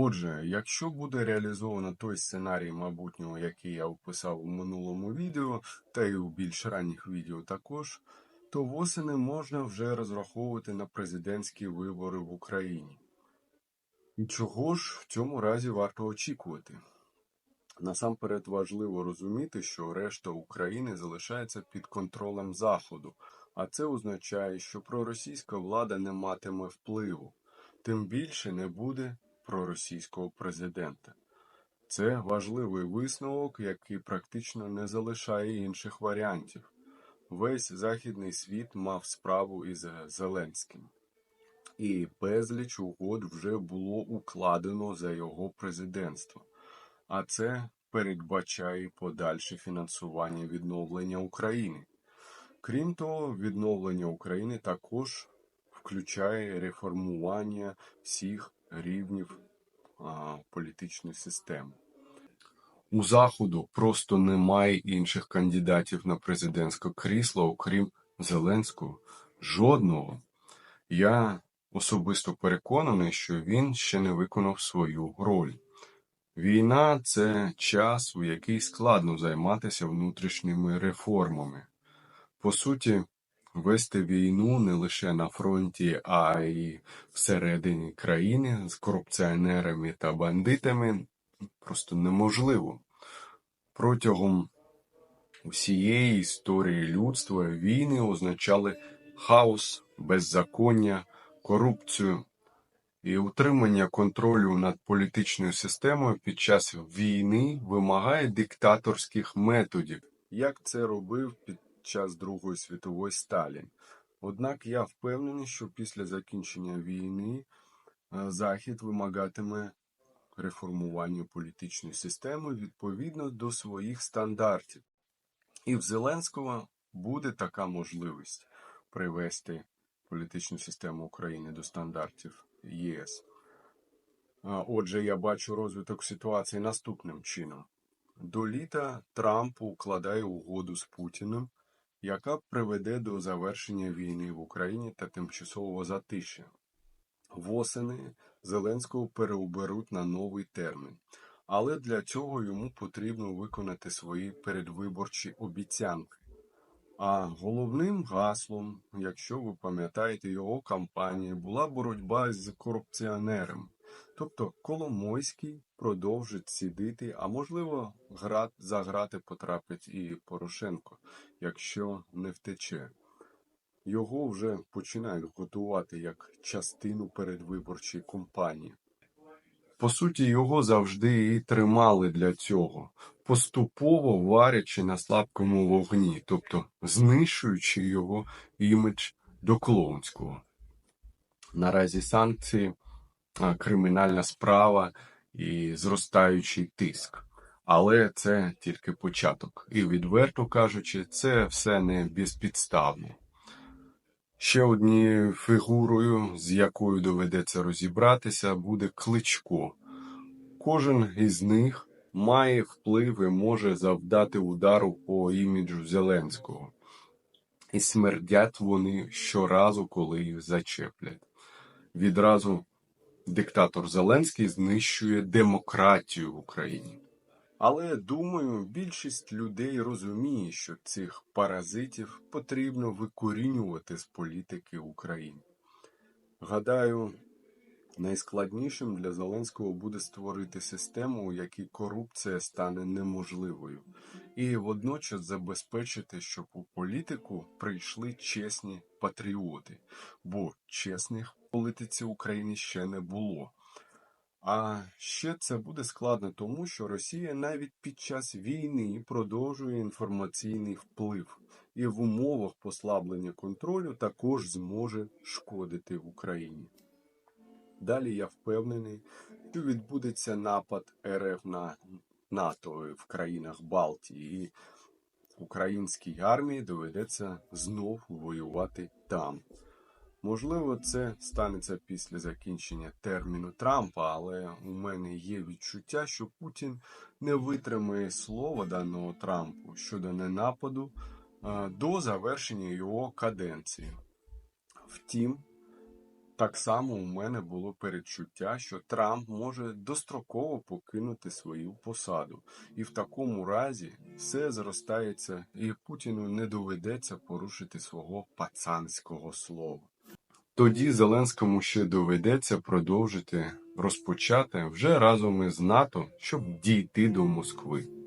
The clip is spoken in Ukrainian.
Отже, якщо буде реалізовано той сценарій майбутнього, який я описав у минулому відео, та й у більш ранніх відео також, то восени можна вже розраховувати на президентські вибори в Україні. І чого ж в цьому разі варто очікувати? Насамперед важливо розуміти, що решта України залишається під контролем Заходу, а це означає, що проросійська влада не матиме впливу, тим більше не буде проросійського президента. Це важливий висновок, який практично не залишає інших варіантів. Весь західний світ мав справу із Зеленським, і безліч угод вже було укладено за його президентство, а це передбачає подальше фінансування відновлення України. Крім того, відновлення України також включає реформування всіх рівнів а, політичної системи. У Заходу просто немає інших кандидатів на президентське крісло, окрім Зеленського. Жодного. Я особисто переконаний, що він ще не виконав свою роль. Війна це час, у який складно займатися внутрішніми реформами. По суті, вести війну не лише на фронті, а й всередині країни з корупціонерами та бандитами просто неможливо. Протягом усієї історії людства війни означали хаос, беззаконня, корупцію і утримання контролю над політичною системою під час війни вимагає диктаторських методів, як це робив під час Другої світової Сталін. Однак я впевнений, що після закінчення війни е, Захід вимагатиме реформування політичної системи відповідно до своїх стандартів. І в Зеленського буде така можливість привести політичну систему України до стандартів ЄС. А, Отже, я бачу розвиток ситуації наступним чином. До літа Трамп укладає угоду з Путіним, яка приведе до завершення війни в Україні та тимчасового затишя. Восени Зеленського переоберуть на новий термін, але для цього йому потрібно виконати свої передвиборчі обіцянки. А головним гаслом, якщо ви пам'ятаєте його кампанії, була боротьба з корупціонерами. Тобто Коломойський продовжить сидіти, а можливо, град, за потрапить і Порошенко, якщо не втече. Його вже починають готувати як частину передвиборчої кампанії. По суті, його завжди і тримали для цього, поступово варячи на слабкому вогні, тобто знищуючи його імідж до клоунського. Наразі санкції, кримінальна справа і зростаючий тиск. Але це тільки початок. І відверто кажучи, це все не безпідставно. Ще однією фігурою, з якою доведеться розібратися, буде кличко. Кожен із них має вплив і може завдати удару по іміджу Зеленського. І смердять вони щоразу, коли їх зачеплять. Відразу диктатор Зеленський знищує демократію в Україні. Але думаю, більшість людей розуміє, що цих паразитів потрібно викорінювати з політики України. Гадаю, найскладнішим для Зеленського буде створити систему, у якій корупція стане неможливою, і водночас забезпечити, щоб у політику прийшли чесні патріоти, бо чесних в політиці України ще не було. А ще це буде складно тому, що Росія навіть під час війни продовжує інформаційний вплив і в умовах послаблення контролю також зможе шкодити Україні. Далі я впевнений, що відбудеться напад РФ на НАТО в країнах Балтії, і українській армії доведеться знов воювати там. Можливо, це станеться після закінчення терміну Трампа, але у мене є відчуття, що Путін не витримає слова даного Трампу щодо ненападу до завершення його каденції. Втім, Так само у мене було передчуття, що Трамп може достроково покинути свою посаду, і в такому разі все зростається, і Путіну не доведеться порушити свого пацанського слова. Тоді Зеленському ще доведеться продовжити розпочати вже разом із НАТО, щоб дійти до Москви.